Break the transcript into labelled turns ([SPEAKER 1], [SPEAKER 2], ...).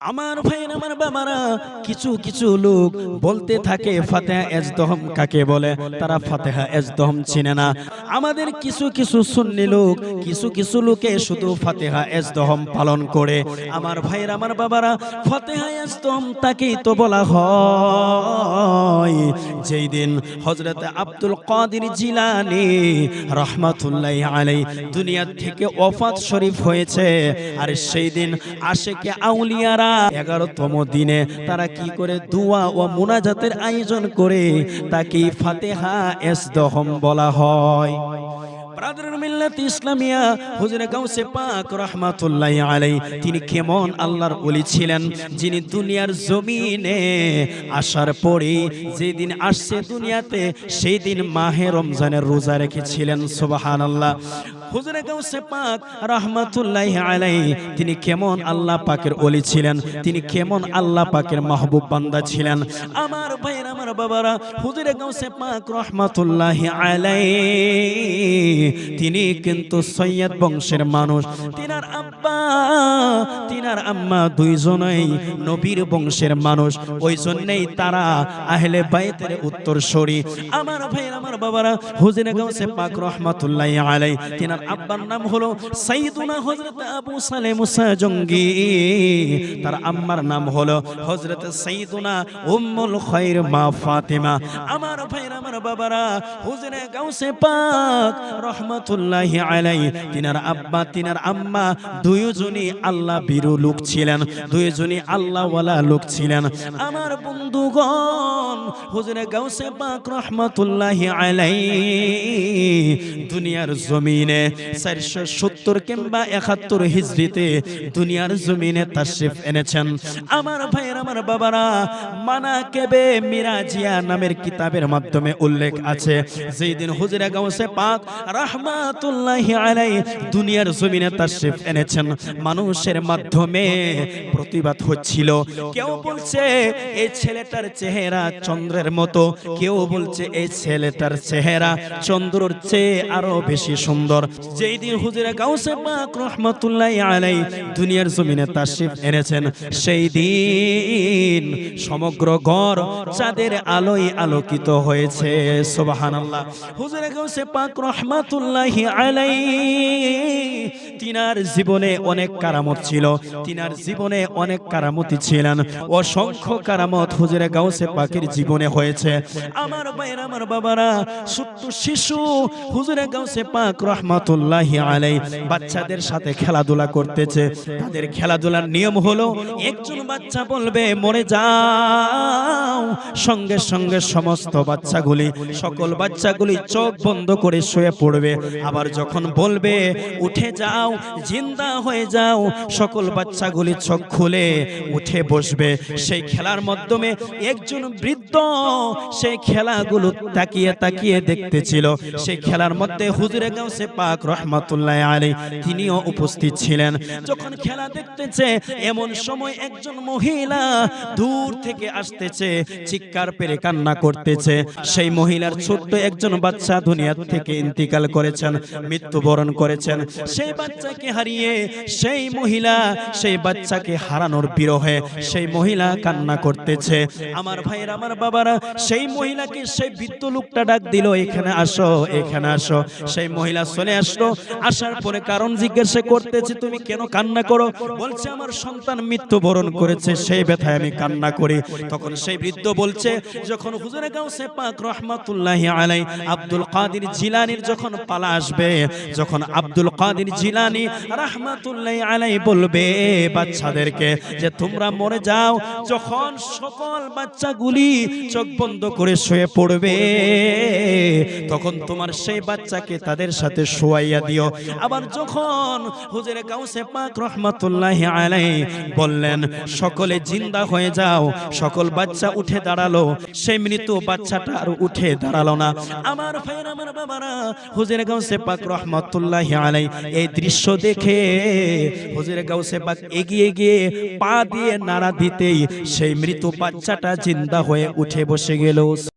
[SPEAKER 1] আমার ভাই আমার বাবারা কিছু কিছু লোক বলতে থাকে, ফাতেহা এজদহম কাকে বলে? তারা ফাতেহা এজদহম চিনে না। আমাদের কিছু কিছু সুন্নি লোক, কিছু কিছু লোকে শুধু ফাতেহা এজদহম পালন করে। আমার ভাইয়ের, আমার বাবারা, ফাতেহা এজদহম তাকেই তো বলা হয়। যেই দিন হজরত আব্দুল কাদির জিলানি রহমাতুল্লাহ আলাই দুনিয়ার থেকে ওফাত শরীফ হয়েছে, আর সেই দিন আশেকে আউলিয়ারা এগারোতম দিনে তারা কি করে দুয়া ও আয়োজন করে তাকে ফাতেহা এসদহম বলা হয়। তিনি কেমন আল্লাহর ওলি ছিলেন, যিনি দুনিয়ার জমিনে আসার পরে যেদিন আসছে দুনিয়াতে সেই দিন মাহে রমজানের রোজা রেখেছিলেন, সুবহানাল্লাহ। হুজুরে গাউসে পাক রহমাতুল্লাহ আলাই তিনি কেমন আল্লাহ পাকের ওলি ছিলেন, তিনি কেমন আল্লাহ পাকের মাহবুব বান্দা ছিলেন। আমার ভাইয়ের, আমার বাবারা, হুজুরে গাউসে পাক রহমাতুল্লাহ আলাই তিনি কিন্তু সৈয়দ বংশের মানুষ। তিনার আব্বা, তিনার আম্মা দুইজনেই নবীর বংশের মানুষ ওই জন্যই তারা আহলে বাইতের উত্তর সরি আমার ভাইয়ের, আমার বাবারা, হুজুরে গাউসে পাক রহমাতুল্লাহ আলাই তিনার আব্বার নাম হলো সাইদুনা হযরত আবু সালে মুসা জঙ্গি তার আম্মার নাম হলো হযরত সাইদুনা উম্মুল খায়র মা ফাতেমা। আমার ভাইয়ের, আমার বাবারা, হুজুরে গাউসে পাক রহমাতুল্লাহ আলাই তিনার আব্বা, তিনার আম্মা দুইজনই আল্লাহ বীরু লোক ছিলেন, দুইজনই আল্লাহওয়ালা লোক ছিলেন। আমার বন্ধুগণ হুজুরে গাউসে পাক রহমাতুল্লাহ আলাই দুনিয়ার জমিনে চারশো সত্তর কিংবা একাত্তর হিজড়িতে দুনিয়ার জমিনে তাশরিফ এনেছেন। আমার ভাইয়ের, আমার বাবারা, মানা কেবে মিরাজিয়া নামের কিতাবের মাধ্যমে উল্লেখ আছে। যেই দিন হুজুরে গাউসে পাক রহমাতুল্লাহি আলাই দুনিয়ার জমিনে তাশরিফ এনেছেন। মানুষের মাধ্যমে প্রতিবাদ হচ্ছিল। কেউ বলছে, এই ছেলেটার চেহারা চন্দ্রের মতো। কেউ বলছে এই ছেলেটার চেহারা চন্দ্রর চেয়ে আরও বেশি সুন্দর। যেই দিন হুজুরে গাউসে পাক রহমাতুল্লাহ আলাই দুনিয়ার জমিনে তাশরিফ এনেছেন, সেই দিন সমগ্র ঘর চাঁদের আলোয় আলোকিত হয়েছে। সুবহানাল্লাহ। হুজুরে গাউসে পাক রহমাতুল্লাহ আলাই তিনার জীবনে অনেক কারামত ছিল। তিনার জীবনে অনেক কারামতি ছিলেন। অসংখ্য কারামত হুজুরে গাউসে পাকের জীবনে হয়েছে। আমার ভাইয়ের, আমার বাবারা, ছোট্ট শিশু, হুজুরে গাউসে পাক রহমাতুল্লাহ আলাই বাচ্চাদের সাথে খেলাধুলা করতেছে। তাদের খেলাধুলার নিয়ম হলো, একজন বাচ্চা বলবে, মরে যাও। সঙ্গে সঙ্গে সমস্ত বাচ্চাগুলি, সকল বাচ্চাগুলি চোখ বন্ধ করে শুয়ে পড়বে। আবার যখন বলবে, উঠে যাও, জিন্দা হয়ে যাও, সকল বাচ্চাগুলি চোখ খুলে উঠে বসবে। সেই খেলার মাধ্যমে একজন বৃদ্ধ সেই খেলাগুলো তাকিয়ে তাকিয়ে দেখতেছিল। সেই খেলার মধ্যে হুজুরে গাউসে পাক রহমাতুল্লাহ আলী তিনিও উপস্থিত ছিলেন। যখন খেলা দেখতেছে, এমন সময় একজন মহিলা দূর থেকে আসতেছে, চিৎকার পেরে কান্না করতেছে। সেই মহিলার ছোট্ট একজন বাচ্চা দুনিয়ার থেকে ইন্তিকাল করেছেন, মৃত্যুবরণ করেছেন। সেই বাচ্চাকে হারিয়ে সেই মহিলা সেই বাচ্চাকে হারানোর বিরহে সেই মহিলা কান্না করতেছে। আমার ভাইয়ের, আমার বাবারা, সেই মহিলাকে সেই বৃদ্ধ লোকটা ডাক দিল, এখানে আসো এখানে আসো। সেই মহিলা চলে আসলো। আসার পরে কারণ জিজ্ঞাসা করতেছে, তুমি কেন কান্না করো? বলছে, আমার সন্তান মৃত্যুবরণ করেছে, সেই ব্যথায় আমি কান্না করি। তখন সেই বৃদ্ধ বলছে, যখন হুজুরে গাউসে পাক রহমাতুল্লাহ আলাই আব্দুল কাদির জিলানির যখন পালা আসবে, যখন আব্দুল কাদির জিলানি রহমাতুল্লাহ আলাই বলবে বাচ্চাদেরকে যে তোমরা মরে যাও, যখন সকল বাচ্চাগুলি চোখ বন্ধ করে শুয়ে পড়বে। তখন তোমার সেই বাচ্চাকে তাদের সাথে শোয়াইয়া দিও। আবার যখন হুজুরে গাউসে পাক রহমাতুল্লাহ আলাই বললেন, সকলে জিন্দা হয়ে যাও, সকল বাচ্চা উঠে দাঁড়াল সেই মৃত বাচ্চাটা আর উঠে দাঁড়াল না। আমার ভাইয়ের, আমার বাবারা, হুজুরে গাউসে পাক রহমাতুল্লাহ আলাই এই দৃশ্য দেখে হুজুরে গাউসে পাক এগিয়ে গিয়ে পা দিয়ে নাড়া দিতেই সেই মৃত বাচ্চাটা জিন্দা হয়ে উঠে বসে গেল।